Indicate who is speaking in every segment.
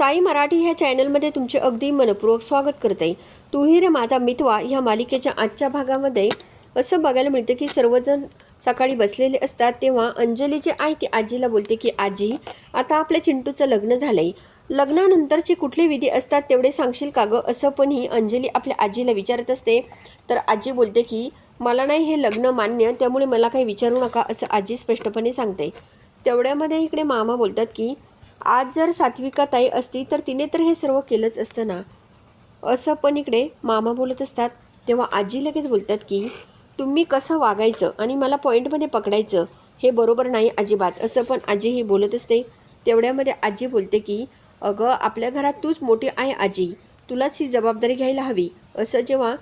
Speaker 1: साई मराठी ह्या चॅनलमध्ये तुमचे अगदी मनपूर्वक स्वागत करते. तुही रे माझा मितवा ह्या मालिकेच्या आजच्या भागामध्ये असं बघायला मिळतं की सर्वजण सकाळी बसलेले असतात तेव्हा अंजली आई आहे ती आजीला बोलते की आजी आता आपल्या चिंटूचं लग्न झालंय. लग्नानंतरचे कुठले विधी असतात तेवढे सांगशील का गं? असं पण ही अंजली आपल्या आजीला विचारत असते. तर आजी बोलते की मला नाही हे लग्न मान्य त्यामुळे मला काही विचारू नका असं आजी स्पष्टपणे सांगते. तेवढ्यामध्ये इकडे मामा बोलतात की आज जर सात्विका ताई असती तर तिने तर हे सर्व केलंच असतं ना? असं पण इकडे मामा बोलत असतात. तेव्हा आजी लगेच बोलतात की तुम्ही कसं वागायचं आणि मला पॉईंटमध्ये पकडायचं? हे बरोबर नाही अजिबात. असं पण आजी ही बोलत असते. तेवढ्यामध्ये आजी बोलते की अगं आपल्या घरात तूच मोठी आहे आजी. तुलाच ही जबाबदारी घ्यायला हवी. असं जेव्हा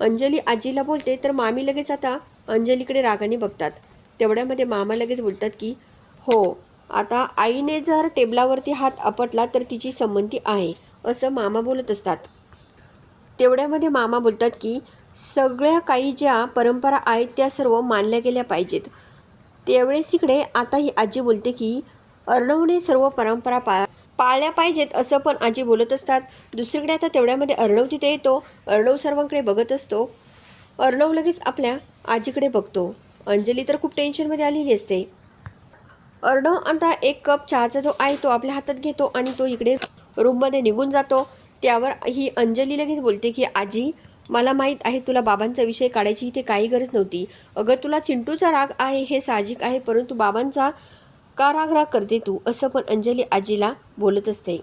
Speaker 1: अंजली आजीला बोलते तर मामी लगेच आता अंजलीकडे रागाने बघतात. तेवढ्यामध्ये मामा लगेच बोलतात की हो आता आईने जर टेबलावरती हात आपटला तर तिची संमती आहे असं मामा बोलत असतात. तेवढ्यामध्ये मामा बोलतात की सगळ्या काही ज्या परंपरा आहेत त्या सर्व मानल्या गेल्या पाहिजेत. त्यावेळेस इकडे आता ही आजी बोलते की अर्णवने सर्व परंपरा पा पाळल्या पाहिजेत असं पण आजी बोलत असतात. दुसरीकडे आता तेवढ्यामध्ये अर्णव तिथे येतो. अर्णव सर्वांकडे बघत असतो. अर्णव लगेच आपल्या आजीकडे बघतो. अंजली तर खूप टेन्शनमध्ये आलेली असते. अर्णव आता एक कप चहाचा जो आहे तो आपल्या हातात घेतो आणि तो इकडे रूममध्ये निघून जातो. त्यावर ही अंजली लगेच बोलते की आजी मला माहीत आहे तुला बाबांचा विषय काढायची इथे काही गरज नव्हती. अगं तुला चिंटूचा राग आहे हे साहजिक आहे परंतु बाबांचा का राग राग करते तू? असं पण अंजली आजीला बोलत असते.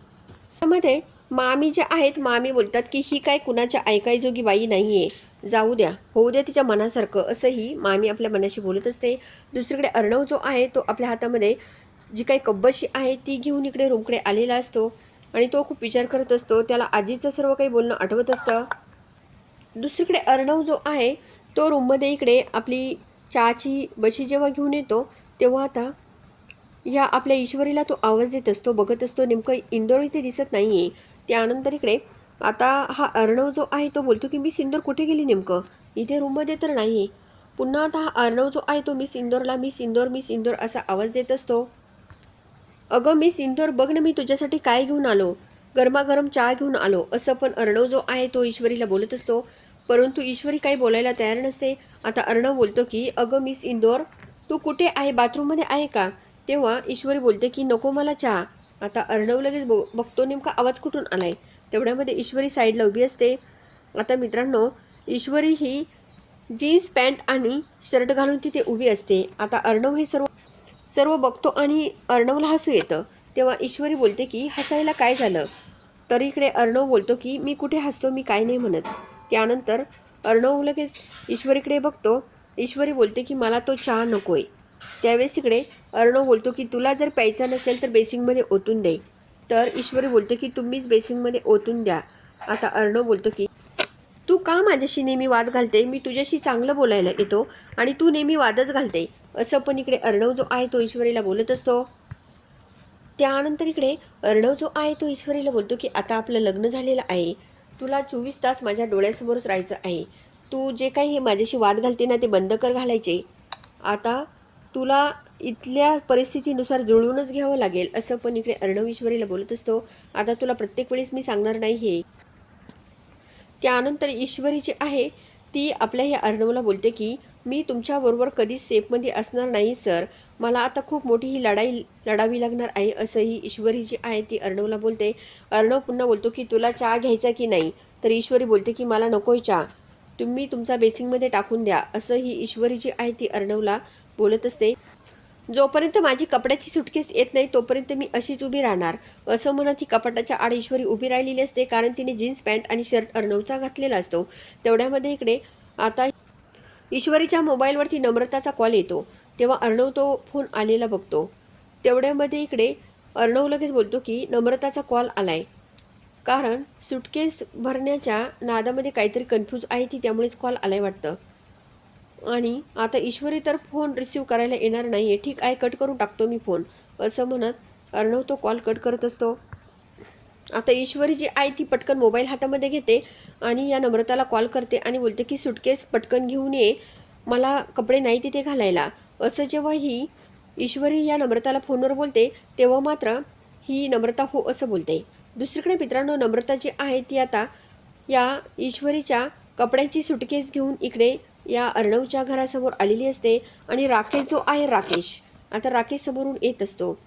Speaker 1: त्यामध्ये मामी ज्या आहेत मामी बोलतात की ही काय कुणाच्या ऐकायजोगी बाई नाही आहे जाऊ द्या होऊ द्या तिच्या मनासारखं असंही मामी आपल्या मनाशी बोलत असते. दुसरीकडे अर्णव जो आहे तो आपल्या हातामध्ये जी काही कब्बशी आहे ती घेऊन इकडे रूमकडे आलेला असतो आणि तो खूप विचार करत असतो. त्याला आजीचं सर्व काही बोलणं आठवत असतं. दुसरीकडे अर्णव जो आहे तो रूममध्ये इकडे आपली चहाची बशी जेव्हा घेऊन येतो तेव्हा आता ह्या आपल्या ईश्वरीला तो आवाज देत असतो बघत असतो नेमकं इंदोर इथे दिसत नाही आहे त्यानंतर इकडे आता हा अर्णव जो आहे तो बोलतो की मी सिंदूर कुठे गेली नेमकं? इथे रूममध्ये तर नाही पुन्हा आता हा अर्णव जो आहे तो मी इंदोरला मी इंदोर मी इंदोर असा आवाज देत असतो. अगं मी इंदोर बघ ना मी तुझ्यासाठी काय घेऊन आलो? गरमागरम चहा घेऊन आलो. असं पण अर्णव जो आहे तो ईश्वरीला बोलत असतो. परंतु ईश्वरी काही बोलायला तयार नसते. आता अर्णव बोलतो की अगं मिस इंदोर तू कुठे आहे? बाथरूममध्ये आहे का? तेव्हा ईश्वरी बोलते की नको मला चहा. आता अर्णव लगेच बो बघतो नेमका आवाज कुठून आलाय. तेवढ्यामध्ये ईश्वरी साईडला उभी असते. आता मित्रांनो ईश्वरी ही जीन्स पॅन्ट आणि शर्ट घालून तिथे उभी असते. आता अर्णव हे सर्व सर्व बघतो आणि अर्णवला हसू येतं. तेव्हा ईश्वरी बोलते की हसायला काय झालं? तर इकडे अर्णव बोलतो की मी कुठे हसतो मी काय नाही म्हणत. त्यानंतर अर्णव लगेच ईश्वरीकडे बघतो. ईश्वरी बोलते की मला तो चहा नको आहे त्यावेळेस इकडे अर्णव बोलतो की तुला जर प्यायचा नसेल तर बेसिंगमध्ये ओतून दे. तर ईश्वरी बोलते की तुम्हीच बेसिंगमध्ये ओतून द्या. आता अर्णव बोलतो की तू का माझ्याशी नेहमी वाद घालते? मी तुझ्याशी चांगलं बोलायला येतो आणि तू नेहमी वादच घालते. असं पण इकडे अर्णव जो आहे तो ईश्वरीला बोलत असतो. त्यानंतर इकडे अर्णव जो आहे तो ईश्वरीला बोलतो की आता आपलं लग्न झालेलं आहे. तुला चोवीस तास माझ्या डोळ्यासमोरच राहायचं आहे. तू जे काही हे माझ्याशी वाद घालते ना ते बंद कर घालायचे. आता तुला इथल्या परिस्थितीनुसार जुळवूनच घ्यावं लागेल असं पण इकडे अर्णव ईश्वरीला बोलत असतो. आता तुला प्रत्येक वेळेस मी सांगणार नाही हे. त्यानंतर ईश्वरी जी आहे ती आपल्या ह्या अर्णवला बोलते की मी तुमच्याबरोबर कधीच सेफमध्ये असणार नाही सर. मला आता खूप मोठी ही लढाई लढावी लागणार आहे असंही ईश्वरी जी आहे ती अर्णवला बोलते. अर्णव पुन्हा बोलतो की तुला चहा घ्यायचा की नाही? तर ईश्वरी बोलते की मला नकोय चहा. तुम्ही तुमचा बेसिंगमध्ये टाकून द्या असं ही ईश्वरी जी आहे ती अर्णवला बोलत असते. जोपर्यंत माझी कपड्याची सुटकेस येत नाही तोपर्यंत मी अशीच उभी राहणार. असं म्हणत ही कपाटाच्या आड ईश्वरी उभी राहिलेली असते कारण तिने जीन्स पॅन्ट आणि शर्ट अर्णवचा घातलेला असतो. तेवढ्यामध्ये इकडे आता ईश्वरीच्या मोबाईलवरती नम्रताचा कॉल येतो. तेव्हा अर्णव तो फोन आलेला बघतो. तेवढ्यामध्ये इकडे अर्णव लगेच बोलतो की नम्रताचा कॉल आलाय. कारण सुटकेस भरण्याच्या नादामध्ये काहीतरी कन्फ्यूज आहे ती त्यामुळेच कॉल आलाय वाटतं. आणि आता ईश्वरी तर फोन रिसीव करायला येणार नाही आहे ठीक आहे कट करून टाकतो मी फोन. असं म्हणत अर्णव तो कॉल कट करत असतो. आता ईश्वरी जी आहे ती पटकन मोबाईल हातामध्ये घेते आणि या नम्रताला कॉल करते आणि बोलते की सुटकेस पटकन घेऊन ये. मला कपडे नाही तिथे घालायला. असं जेव्हा ही ईश्वरी या नम्रताला फोनवर बोलते तेव्हा मात्र ही नम्रता हो असं बोलते. दुसरीकडे मित्रांनो नम्रता जी आहे ती आता या ईश्वरीच्या कपड्यांची सुटकेस घेऊन इकडे या अर्णवच्या घरासमोर आलेली असते आणि राकेश जो आहे राकेश आता राकेश समोरून येत असतो.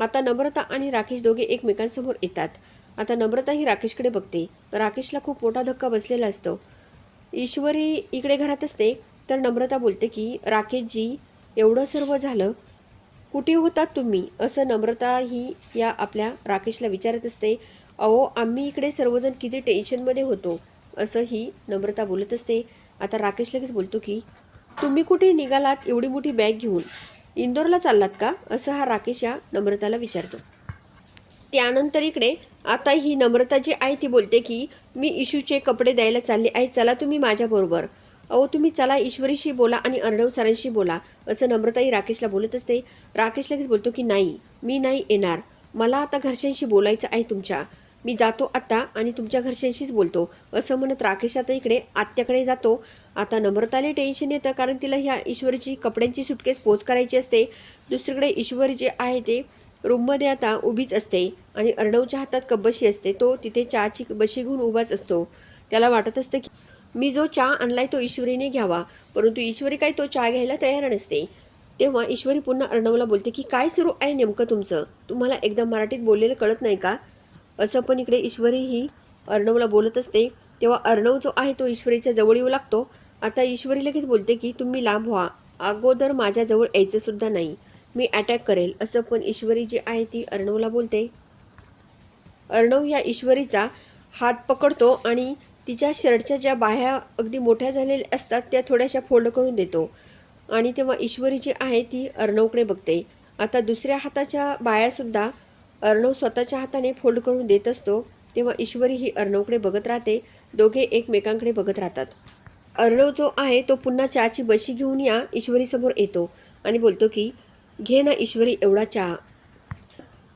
Speaker 1: आता नम्रता आणि राकेश दोघे एकमेकांसमोर येतात. आता नम्रता ही राकेशकडे बघते. राकेशला खूप मोठा धक्का बसलेला असतो. ईश्वरी इकडे घरात असते तर नम्रता बोलते की राकेशजी एवढं सर्व झालं. कुठे होतात तुम्ही? असं नम्रता ही या आपल्या राकेशला विचारत असते. अहो आम्ही इकडे सर्वजण किती टेन्शनमध्ये होतो असं ही नम्रता बोलत असते. आता राकेश लगेच बोलतो की तुम्ही कुठे निघालात एवढी मोठी बॅग घेऊन? इंदोरला चाललात का? असं हा राकेश या नम्रताला विचारतो. त्यानंतर इकडे आता ही नम्रता जी आहे ती बोलते की मी इशूचे कपडे द्यायला चालले आहे चला तुम्ही माझ्याबरोबर अहो तुम्ही चला ईश्वरीशी बोला आणि अर्णव सरांशी बोला असं नम्रताही राकेशला बोलत असते. राकेश लगेच बोलतो की नाही मी नाही येणार. मला आता घरच्यांशी बोलायचं आहे तुमच्या. मी जातो आत्ता आणि तुमच्या घरच्यांशीच बोलतो. असं म्हणत राकेश आता इकडे आत्याकडे जातो. आता नम्रताले टेन्शन येतं कारण तिला ह्या ईश्वरीची कपड्यांची सुटकेस पोच करायची असते. दुसरीकडे ईश्वर जे आहे ते रूममध्ये आता उभीच असते आणि अर्णवच्या हातात कब्बशी असते. तो तिथे चहाची बशी घेऊन उभाच असतो. त्याला वाटत असतं की मी जो चहा आणलाय तो ईश्वरीने घ्यावा. परंतु ईश्वरी काही तो चहा घ्यायला तयार नसते. तेव्हा ईश्वरी पुन्हा अर्णवला बोलते की काय सुरू आहे नेमकं तुमचं? तुम्हाला एकदम मराठीत बोललेलं कळत नाही का? असं पण इकडे ईश्वरी ही अर्णवला बोलत असते. तेव्हा अर्णव जो आहे तो ईश्वरीच्या जवळ येऊ लागतो. आता ईश्वरी लगेच बोलते की तुम्ही लांब व्हा. अगोदर माझ्याजवळ यायचंसुद्धा नाही. मी अटॅक करेल. असं पण ईश्वरी जी आहे ती अर्णवला बोलते. अर्णव या ईश्वरीचा हात पकडतो आणि तिच्या शर्टच्या ज्या बाह्या अगदी मोठ्या झालेल्या असतात त्या थोड्याशा फोल्ड करून देतो. आणि तेव्हा ईश्वरी जी आहे ती अर्णवकडे बघते. आता दुसऱ्या हाताच्या बायासुद्धा अर्णव स्वतःच्या हाताने फोल्ड करून देत असतो तेव्हा ईश्वरी ही अर्णवकडे बघत राहते. दोघे एकमेकांकडे बघत राहतात. अर्णव जो आहे तो पुन्हा चहाची बशी घेऊन या ईश्वरीसमोर येतो आणि बोलतो की घे ना ईश्वरी एवढा चहा.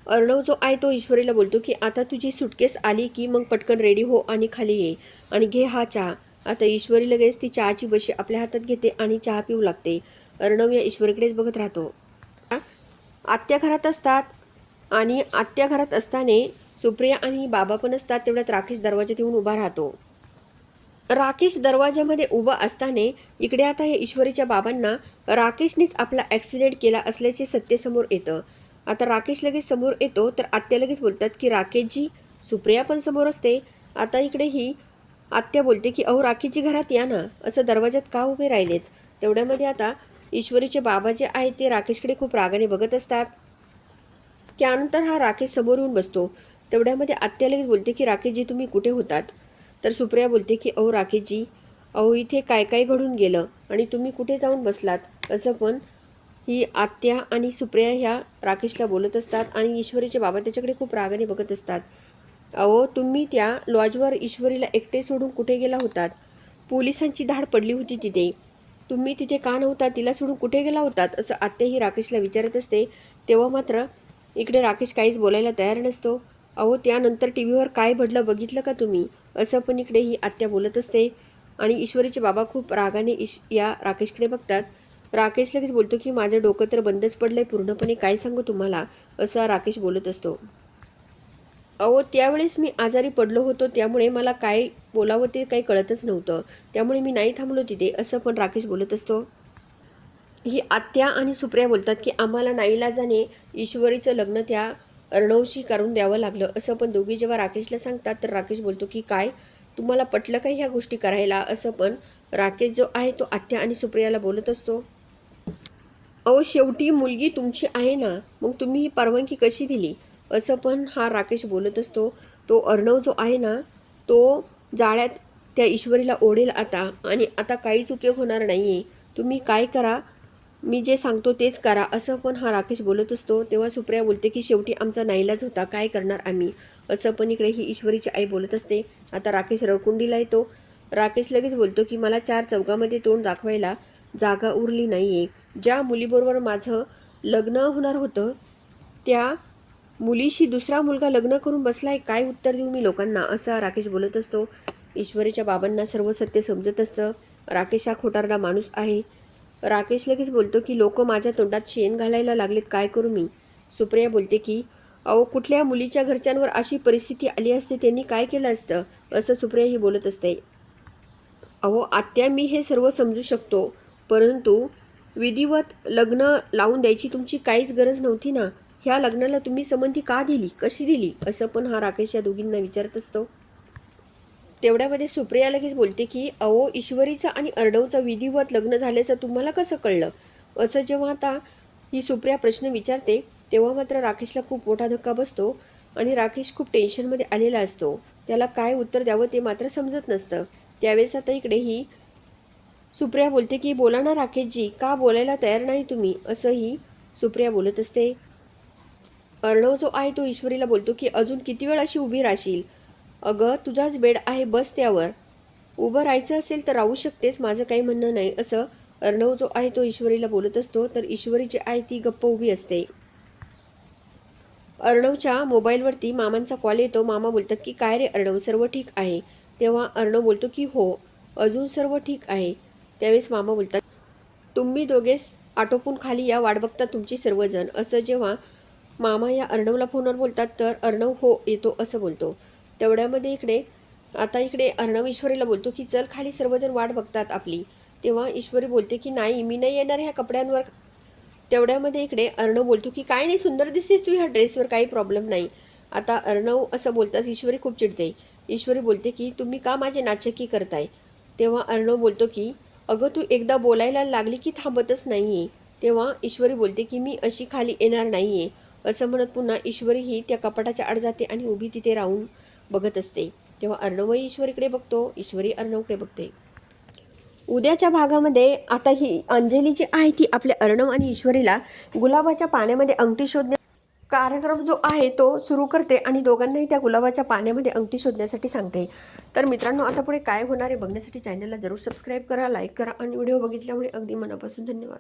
Speaker 1: अर्णव जो आहे तो ईश्वरीला बोलतो की आता तुझी सुटकेस आली की मग पटकन रेडी हो आणि खाली ये आणि घे हा चहा. आता ईश्वरी लगेच ती चहाची बशी आपल्या हातात घेते आणि चहा पिऊ लागते. अर्णव या ईश्वरीकडेच बघत राहतो. आत्या घरात असतात. आणि आत्या घरात असताना सुप्रिया आणि बाबा पण असतात तेवढ्यात राकेश दरवाजात येऊन उभा राहतो. राकेश दरवाजामध्ये उभा असताना इकडे आता या ईश्वरीच्या बाबांना राकेशनेच आपला ॲक्सिडेंट केला असल्याचे सत्य समोर येतं. आता राकेश लगेच समोर येतो तर आत्या लगेच बोलतात की राकेशजी सुप्रिया पण समोर असते. आता इकडे ही आत्या बोलते की अहो राकेशजी घरात या ना. असं दरवाजात का उभे राहिलेत? तेवढ्यामध्ये आता ईश्वरीचे बाबा जे आहेत ते राकेशकडे खूप रागाने बघत असतात. त्यानंतर हा राकेश समोर येऊन बसतो. तेवढ्यामध्ये आत्या लगेच बोलते की राकेशजी तुम्ही कुठे होतात? तर सुप्रिया बोलते की अहो राकेशजी अहो इथे काय काय घडून गेलं आणि तुम्ही कुठे जाऊन बसलात? असं पण ही आत्या आणि सुप्रिया ह्या राकेशला बोलत असतात आणि ईश्वरीचे बाबा त्याच्याकडे खूप रागाने बघत असतात. अहो तुम्ही त्या लॉजवर ईश्वरीला एकटे सोडून कुठे गेला होतात? पोलिसांची धाड पडली होती तिथे. तुम्ही तिथे का नव्हता? तिला सोडून कुठे गेला होतात? असं आत्याही राकेशला विचारत असते. तेव्हा मात्र इकडे राकेश काहीच बोलायला तयार नसतो. अहो त्यानंतर टी व्हीवर काय घडलं बघितलं का तुम्ही? असं पण इकडे ही आत्या बोलत असते. आणि ईश्वरीचे बाबा खूप रागाने ईश या राकेशकडे बघतात. राकेश लगेच बोलतो की माझं डोकं तर बंदच पडलंय पूर्णपणे काय सांगू तुम्हाला? असं राकेश बोलत असतो. अहो त्यावेळेस मी आजारी पडलो होतो त्यामुळे मला काय बोलावं ते काही कळतच नव्हतं. त्यामुळे मी नाही थांबलो तिथे असं पण राकेश बोलत असतो. ही आत्या आणि सुप्रिया बोलतात की आम्हाला नाईलाजाने ईश्वरीचं लग्न त्या अर्णवशी करून द्यावं लागलं. असं पण दोघी जेव्हा राकेशला सांगतात तर राकेश बोलतो की काय? तुम्हाला पटलं का ह्या गोष्टी करायला? असं पण राकेश जो आहे तो आत्या आणि सुप्रियाला बोलत असतो. अहो शेवटी मुलगी तुमची आहे ना? मग तुम्ही ही परवानगी कशी दिली? असं पण हा राकेश बोलत असतो. तो अर्णव जो आहे ना तो जाळ्यात त्या ईश्वरीला ओढेल आता आणि आता काहीच उपयोग होणार नाही आहे तुम्ही काय करा? मी जे सांगतो तेच करा. असं पण हा राकेश बोलत असतो. तेव्हा सुप्रिया बोलते की शेवटी आमचा नाईलाज होता. काय करणार आम्ही? असं पण इकडे ही ईश्वरीची आई बोलत असते. आता राकेश रडकुंडीला येतो. राकेश लगेच बोलतो की मला चार चौकामध्ये तोंड दाखवायला जागा उरली नाही आहे ज्या मुलीबरोबर माझं लग्न होणार होतं त्या मुलीशी दुसरा मुलगा लग्न करून बसलाय काय उत्तर देऊ मी लोकांना? असा राकेश बोलत असतो. ईश्वरीच्या बाबांना सर्व सत्य समजत असतं. राकेश हा खोटारडा माणूस आहे. राकेश लगेच बोलतो की लोक माझ्या तोंडात शेण घालायला लागलेत काय करू मी? सुप्रिया बोलते की अहो कुठल्या मुलीच्या घरच्यांवर अशी परिस्थिती आली असते त्यांनी काय केलं असतं? असं सुप्रिया ही बोलत असते. अहो आत्या मी हे सर्व समजू शकतो परंतु विधिवत लग्न लावून द्यायची तुमची काहीच गरज नव्हती ना? ह्या लग्नाला तुम्ही संबंधी का दिली? कशी दिली? असं पण हा राकेश या दोघींना विचारत असतो. तेवढ्यामध्ये सुप्रिया लगेच बोलते की अहो ईश्वरीचं आणि अर्णवचा विधिवत लग्न झाल्याचं तुम्हाला कसं कळलं? असं जेव्हा आता ही सुप्रिया प्रश्न विचारते तेव्हा मात्र राकेशला खूप मोठा धक्का बसतो आणि राकेश खूप टेन्शनमध्ये आलेला असतो. त्याला काय उत्तर द्यावं ते मात्र समजत नसतं. त्यावेळेस आता इकडे ही सुप्रिया बोलते की बोला ना राकेशजी का बोलायला तयार नाही तुम्ही? असंही सुप्रिया बोलत असते. अर्णव जो आहे तो ईश्वरीला बोलतो की अजून किती वेळ अशी उभी राहशील? अगं तुझाच बेड आहे बस त्यावर. उभं राहायचं असेल तर राहू शकतेस माझं काही म्हणणं नाही. असं अर्णव जो आहे तो ईश्वरीला बोलत असतो तर ईश्वरी जी आहे ती गप्प उभी असते. अर्णवच्या मोबाईलवरती मामांचा कॉल येतो. मामा बोलतात की काय रे अर्णव सर्व ठीक आहे? तेव्हा अर्णव बोलतो की हो अजून सर्व ठीक आहे. त्यावेळेस मामा बोलतात तुम्ही दोघेच आटोपून खाली या वाट बघता तुमची सर्वजण. असं जेव्हा मामा या अर्णवला फोनवर बोलतात तर अर्णव हो येतो असं बोलतो. तेवढ्यामध्ये इकडे आता इकडे अर्णव ईश्वरीला बोलतो की चल खाली सर्वजण वाट बघतात आपली. तेव्हा ईश्वरी बोलते की नाही मी नाही येणार ह्या कपड्यांवर. तेवढ्यामध्ये इकडे अर्णव बोलतो की काय नाही सुंदर दिसतेस तू ह्या ड्रेसवर काही प्रॉब्लेम नाही. आता अर्णव असं बोलताच ईश्वरी खूप चिडते. ईश्वरी बोलते की तुम्ही का माझे नाचकी करताय? तेव्हा अर्णव बोलतो की अगं तू एकदा बोलायला लागली की थांबतच नाही आहे तेव्हा ईश्वरी बोलते की मी अशी खाली येणार नाही आहे असं म्हणत पुन्हा ईश्वरी ही त्या कपाटाच्या आड जाते आणि उभी तिथे राहून बघत असते. तेव्हा अर्णवही ईश्वरीकडे बघतो ईश्वरी अर्णवकडे बघते. उद्याच्या भागामध्ये आता ही अंजली जी आहे ती आपल्या अर्णव आणि ईश्वरीला गुलाबाच्या पाण्यामध्ये अंगठी शोधण्या कार्यक्रम जो आहे तो सुरू करते आणि दोघांनाही त्या गुलाबाच्या पाण्यामध्ये अंगठी शोधण्यासाठी सांगते. तर मित्रांनो आता पुढे काय होणार आहे बघण्यासाठी चॅनलला जरूर सबस्क्राईब करा लाईक करा आणि व्हिडिओ बघितल्यामुळे अगदी मनापासून धन्यवाद.